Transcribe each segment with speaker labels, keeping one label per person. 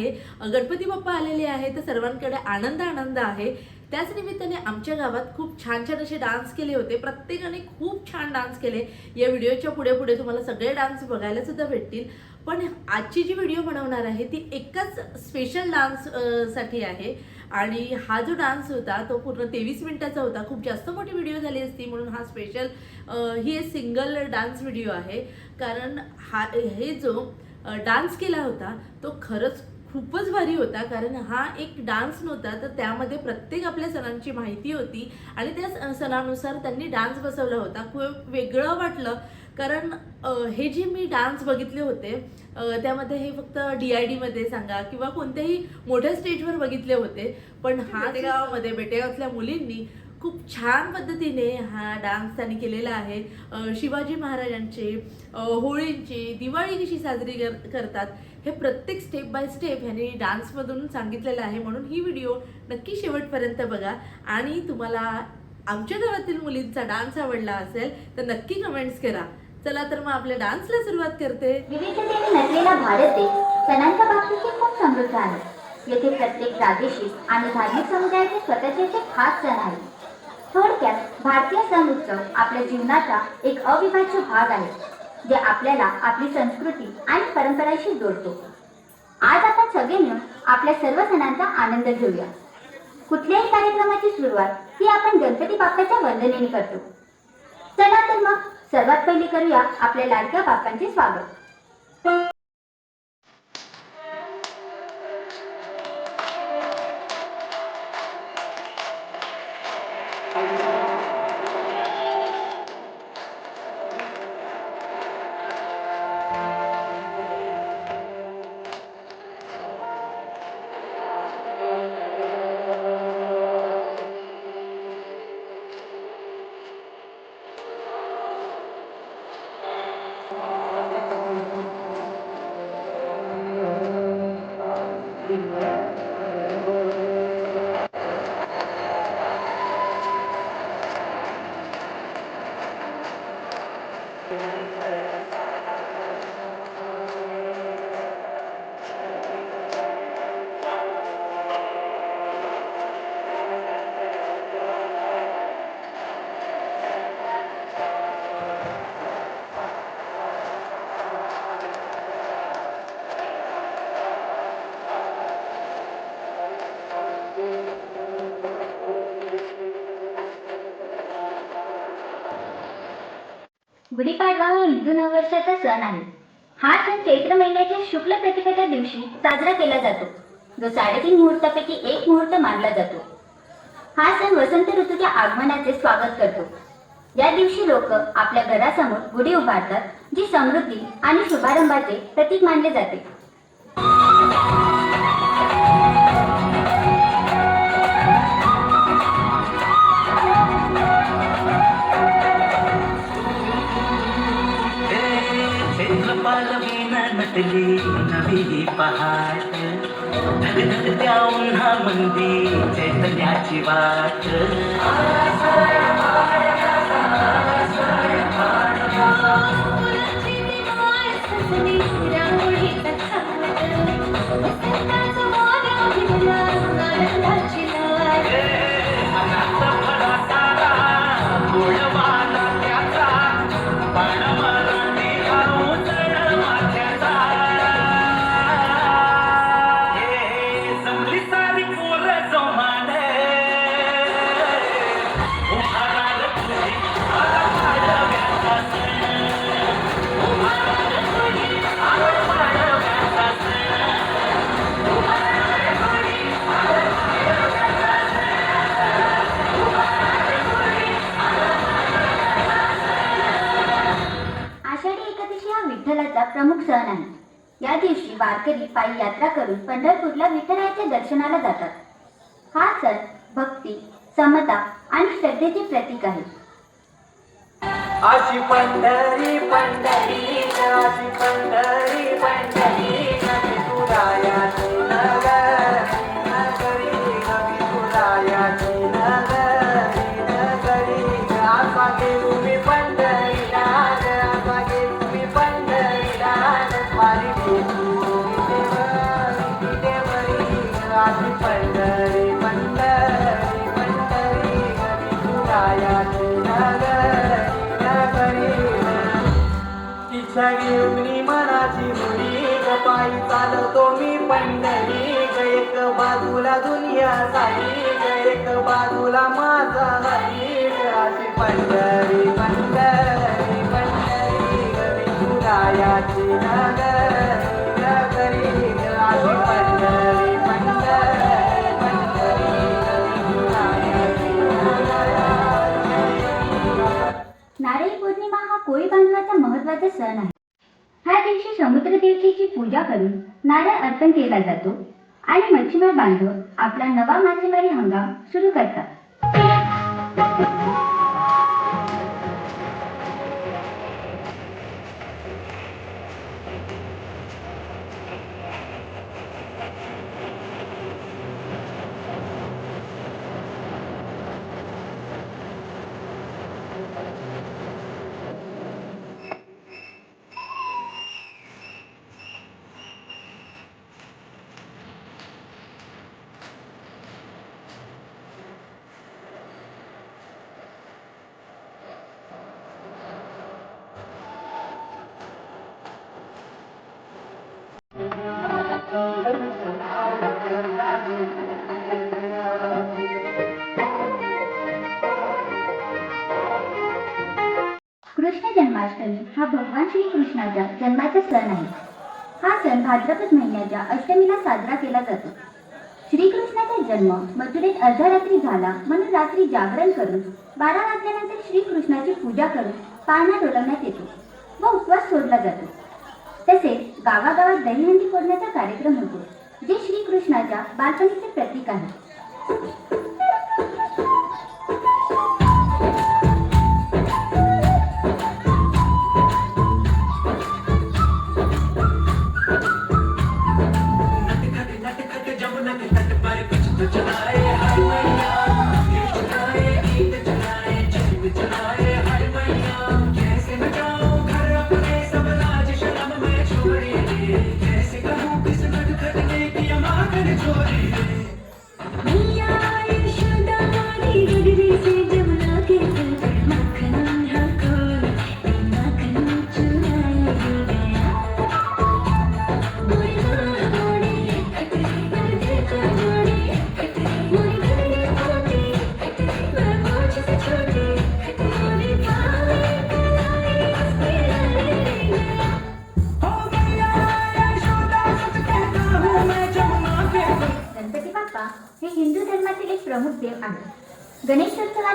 Speaker 1: आहे. गणपती बाप्पा आलेले आहे तर सर्वांकडे आनंद आनंद आहे. त्याच निमित्ताने आमच्या गावात खूप छान छान असे डान्स केले होते. प्रत्येकाने खूप छान डान्स केले. या व्हिडिओच्या पुढे पुढे तुम्हाला सगळे डान्स बघायला सुद्धा भेटतील. पण आजची जी व्हिडिओ बनवणार आहे ती एकच स्पेशल डान्ससाठी आहे. आणि हा जो डान्स होता तो पूर्ण तेवीस मिनिटाचा होता. खूप जास्त मोठी व्हिडिओ झाली असती म्हणून हा स्पेशल ही एक सिंगल डान्स व्हिडिओ आहे. कारण हा हे जो डान्स केला होता तो खरंच खूपच भारी होता कारण हा एक डान्स नव्हता तर त्यामध्ये प्रत्येक आपल्या सणांची माहिती होती आणि त्या स- सणानुसार त्यांनी डान्स बसवला होता. खूप वेगळं वाटलं कारण हे जे मी डान्स बघितले होते त्यामध्ये हे फक्त डी आय डीमध्ये सांगा किंवा कोणत्याही मोठ्या स्टेजवर बघितले होते पण हा गावामध्ये बेटेगावातल्या मुलींनी खूप छान पद्धतीने हा डान्स त्यांनी केलेला आहे. शिवाजी महाराजांचे होळींची दिवाळी कशी साजरी कर- करतात हे प्रत्येक स्टेप बाय स्टेप ह्यांनी डान्समधून सांगितलेलं आहे. म्हणून ही व्हिडिओ नक्की शेवटपर्यंत बघा. आणि तुम्हाला आमच्या गावातील मुलींचा डान्स आवडला असेल तर नक्की कमेंट्स करा. चला तर मग आपल्या डान्सला सुरुवात करते.
Speaker 2: विविधतेने नटलेला भारत देश सणांच्या बाबतीत खूप समृद्ध आहे. येथे प्रत्येक प्रादेशिक आणि धार्मिक समुदायाचे स्वतःचे खास सण आहेत. थोडक्यात भारतीय सण उत्सव आपल्या जीवनाचा एक अविभाज्य भाग आहे जे आपल्याला आपली संस्कृती आणि परंपराशी जोडतो. आज आपण सगळे मिळून आपल्या सर्व सणांचा आनंद घेऊया. कुठल्याही कार्यक्रमाची सुरुवात ही आपण गणपती बाप्पाच्या वंदनेने करतो. चला तर मग सर्वात पहिले करूया आपल्या लाडक्या बाप्पांचे स्वागत. Obrigada. नववर्षाचा सण आहे. हा सण चैत्र महिन्याच्या शुक्ल प्रतिपदा दिवशी साजरा केला जातो जो साडेतीन मुहूर्तापैकी एक मुहूर्त मानला जातो. हा सण वसंत ऋतूच्या आगमनाचे स्वागत करतो. या दिवशी लोक आपल्या घरासमोर गुढी उभारतात जी समृद्धी आणि शुभारंभाचे प्रतीक मानले जाते.
Speaker 3: नटली नवी पहाट धगधग त्या उन्हा मंदी चैतन्याची वाट अनाथ
Speaker 2: वारकरी पायी यात्रा करून पंढरपूरला विठ्ठलाच्या दर्शनाला जातात. हा सण भक्ती समता आणि श्रद्धेचे प्रतीक आहे.
Speaker 3: अशी पंढरी पंढरी अशी पंढरी पंढरी नवी पंढरी एक बाजूला दुनिया झाली एक बाजूला माझा झाली अशी पंढरी पंढरी पंढरी ग नगरी अशी पंढरी पंढरी
Speaker 2: नारळी पौर्णिमा हा कोळी बांधवाचा महत्त्वाचा सण आहे. ह्या दिवशी समुद्र देवतेची पूजा करून नारळ अर्पण केला जातो. आणि मच्छीमार बांधव आपला नवा मासेमारी हंगाम सुरू करतात. भगवान श्रीकृष्णाच्या जन्माचा सण आहे. हा सण भाद्रपद महिन्याच्या अष्टमीला साजरा केला जातो. श्रीकृष्णाचा जन्म मथुरेत अर्धरात्री झाला म्हणून रात्री जागरण करून बारा वाजल्यानंतर श्रीकृष्णाची पूजा करून पाळणा डोलवण्यात येतो व उपवास सोडला जातो. तसेच गावागावात दहीहंडी फोडण्याचा कार्यक्रम होतो जे श्रीकृष्णाच्या बालपणीचे प्रतीक आहे.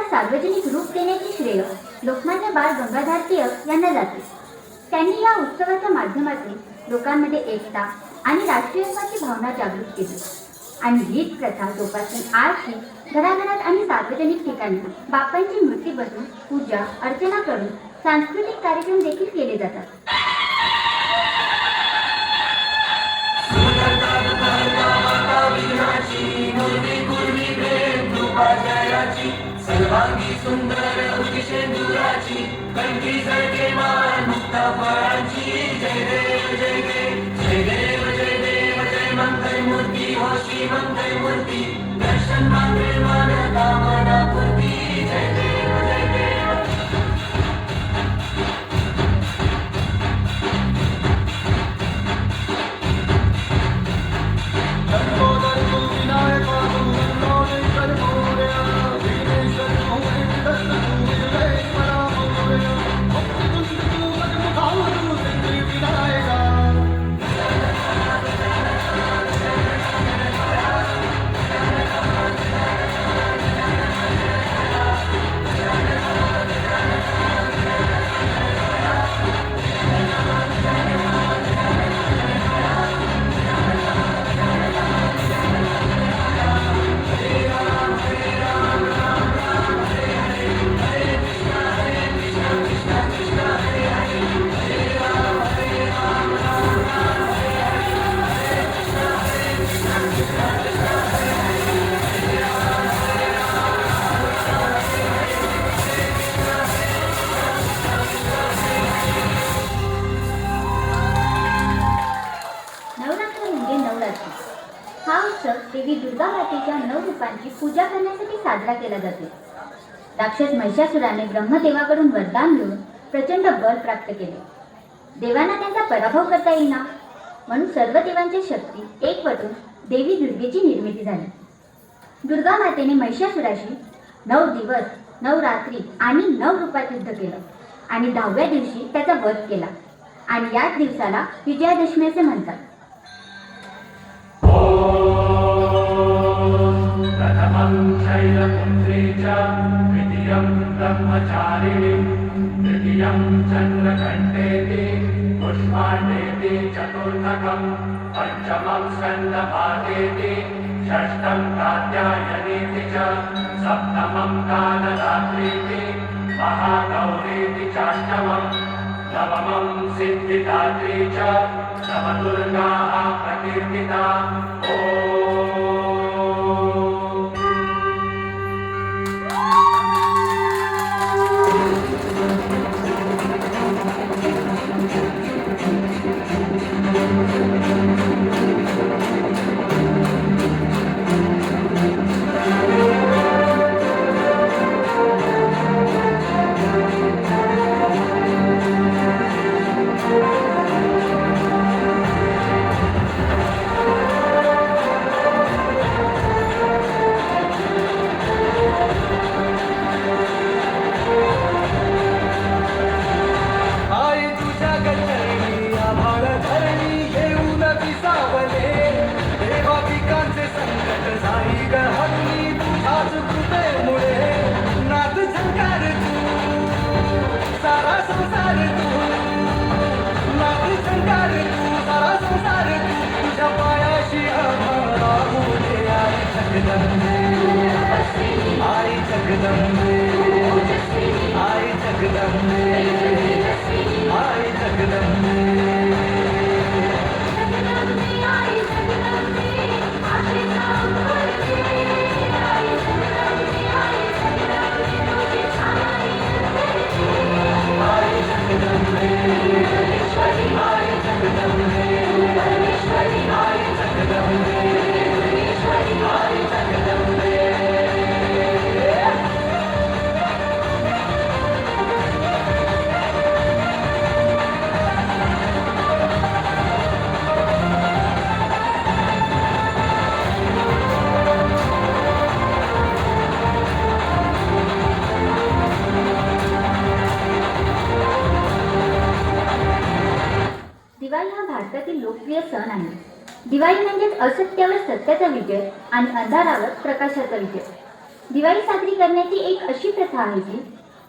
Speaker 2: गणेशोत्सवाला सार्वजनिक रूप देण्याचे श्रेय लोकमान्य बाळ गंगाधर टिळक यांना जाते. त्यांनी या उत्सवाच्या माध्यमातून लोकांमध्ये एकता आणि राष्ट्रीयत्वाची भावना जागृत केली. आणि हीच प्रथा जोपासून आजही घराघरात आणि सार्वजनिक ठिकाणी बापांची मूर्ती बसून पूजा अर्चना करून सांस्कृतिक कार्यक्रम देखील केले जातात.
Speaker 3: सर्वांगी सुंदर उदिशेंदुराची कंठी जळके मान मुक्त फळांची जय देव जय देव जय देव जय देव जय मंगल मूर्ती हो श्री मंगल मूर्ती दर्शन मागे
Speaker 2: महिषासुराने ब्रह्मदेवाकडून वरदान मिळून प्रचंड बल प्राप्त केले. देवांना त्यांचा पराभव करता येईना. म्हणून सर्व देवांची शक्ती एकवटून देवी दुर्गेची निर्मिती झाली. दुर्गा मातेने महिषासुराशी नऊ दिवस नऊ रात्री आणि नऊ रूपात युद्ध केलं आणि दहाव्या दिवशी त्याचा वध केला. आणि याच दिवसाला विजयादशमी असे म्हणतात.
Speaker 4: शैलपुत्री च द्वितीयं ब्रह्मचारिणी तृतीयं चन्द्रकण्ठेति पुष्पाण्डेति चतुर्थकं पञ्चमं स्कन्दभागेति षष्ठं कात्यायनीति च सप्तमं कालरात्रीति महागौरीति चाष्टमं नवमं सिद्धिदात्री च नवदुर्गाः प्रकीर्तिता। ॐ
Speaker 5: आई जगदंबे आई जगदंबे
Speaker 2: साजरी करण्याची एक अशी प्रथा आहे जी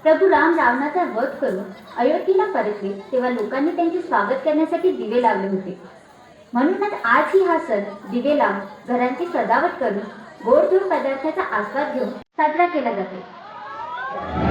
Speaker 2: प्रभू राम रावणाचा वध करून अयोध्येला परतले तेव्हा लोकांनी त्यांचे स्वागत करण्यासाठी दिवे लावले होते. म्हणूनच आजही हा सण दिवे लावून घरांची सजावट करून गोडधोड पदार्थाचा आस्वाद घेऊन साजरा केला जातो.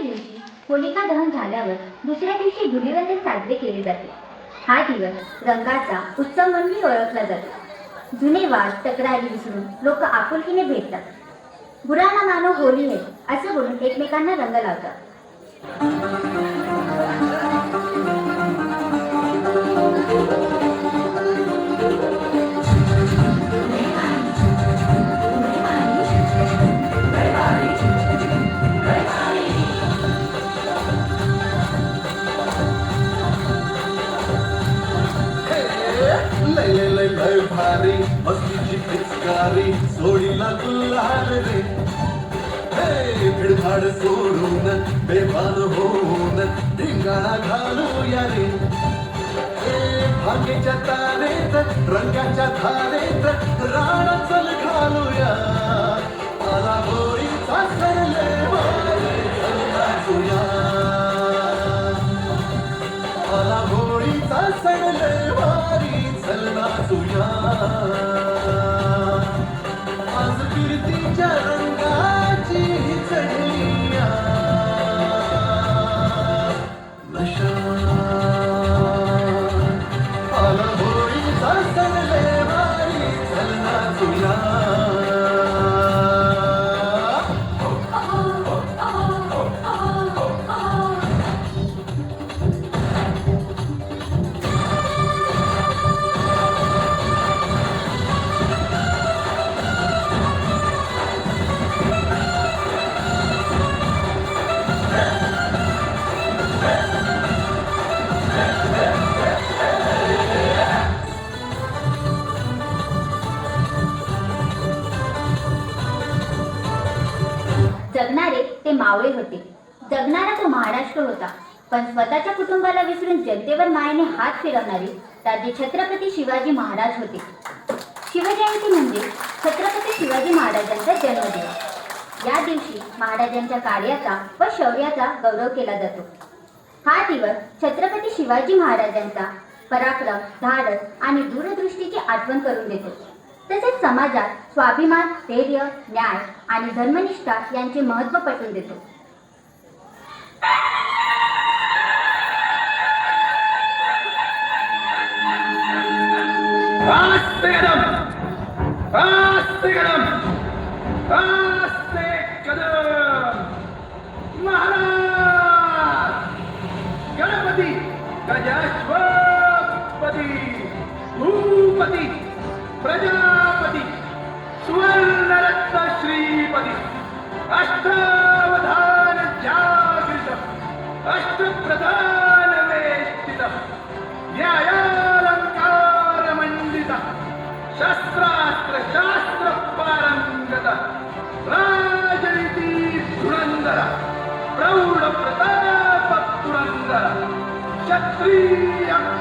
Speaker 2: दिवशी होलिका दहन झाल्यावर दुसऱ्या दिवशी धुलिवंदन साजरे केले जाते. हा दिवस रंगाचा उत्सव म्हणून ओळखला जातो. जुने वाद तक्रारी विसरून लोक आपुलकीने भेटतात. बुराना मानो होली आहे असं बोलून एकमेकांना रंग लावतात.
Speaker 6: पिचकारी सोडीला गुल्हार रे. हे भिडभाड सोडून बेभान होऊन धिंगाणा घालूया रे. हे भांगेच्या तारेत रंगाच्या धारेत राणा चल घालूया.
Speaker 2: जगणारे ते मावळे होते. जगणारा तो महाराष्ट्र होता. पण स्वतःच्या कुटुंबाला विसरून जनतेवर मायेने हात फिरवणारे राजे छत्रपती शिवाजी महाराज होते. शिवजयंती म्हणजे छत्रपती शिवाजी महाराजांचा जन्मदिन या दिवशी महाराजांच्या कार्याचा व शौर्याचा गौरव केला जातो. हा दिवस छत्रपती शिवाजी महाराजांचा पराक्रम धाडस आणि दूरदृष्टीची आठवण करून देतो. तसेच समाजात स्वाभिमान धैर्य न्याय आणि धर्मनिष्ठा यांचे महत्त्व पटवून देतो.
Speaker 7: गणपती! गजाश्वपती! भूपती! प्रजापती सुवर्णरत्न श्रीपती अष्टावधान जागृत अष्टप्रधान वेष्टित न्यायालंकार मंडित शस्त्रास्त्र शास्त्र पारंगत राजनीती धुरंधर प्रौढ प्रताप पुरंदर क्षत्रिय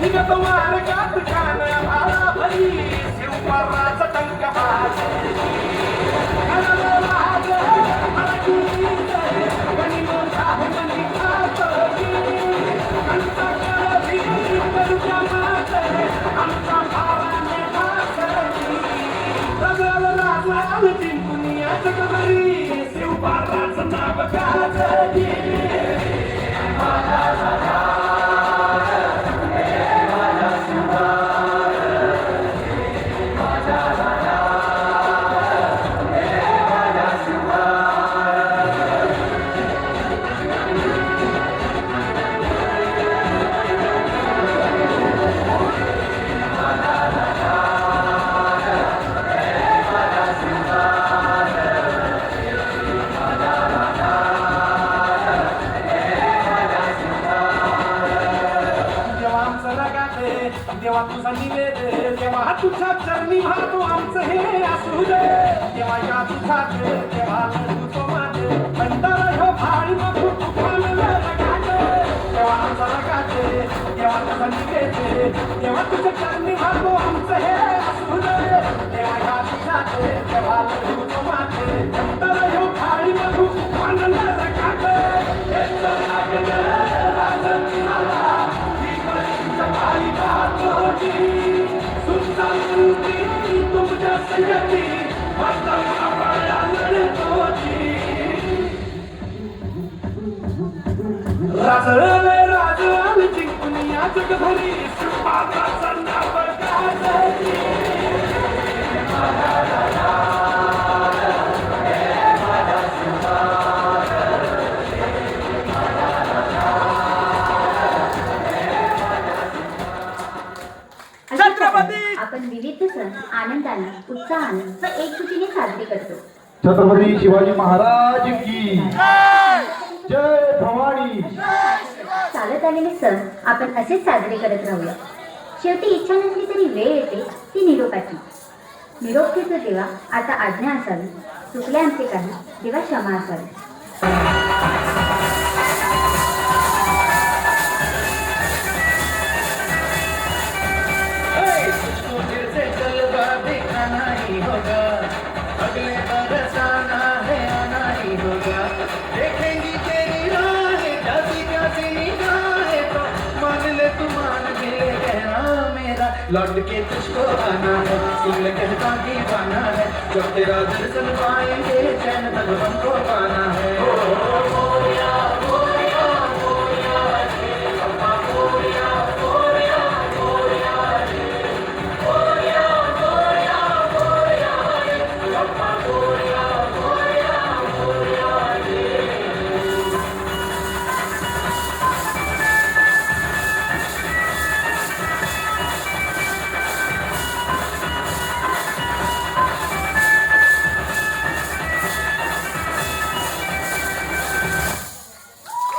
Speaker 7: निघत मार्गात कान भाराभरी शिवपार्वाचं
Speaker 2: आपण विविध सण आनंदाने उत्साहाने व एकजुटीने साजरे करतो.
Speaker 6: छत्रपती शिवाजी महाराज की. जय भवानी.
Speaker 2: चालत आलेले सण आपण असेच साजरे करत राहूया. शेवटी इच्छा नसली तरी वेळ येते ती निरोपाची. निरोप घेतो देवा आता आज्ञा असावी. चुकले आमचे काही देवा क्षमा असावी.
Speaker 8: लौट के तुझको आना है सुन ले कहता दीवाना है जब तेरा दर्शन पाएंगे चैन तब हमको पाना है। ओ, ओ, ओ,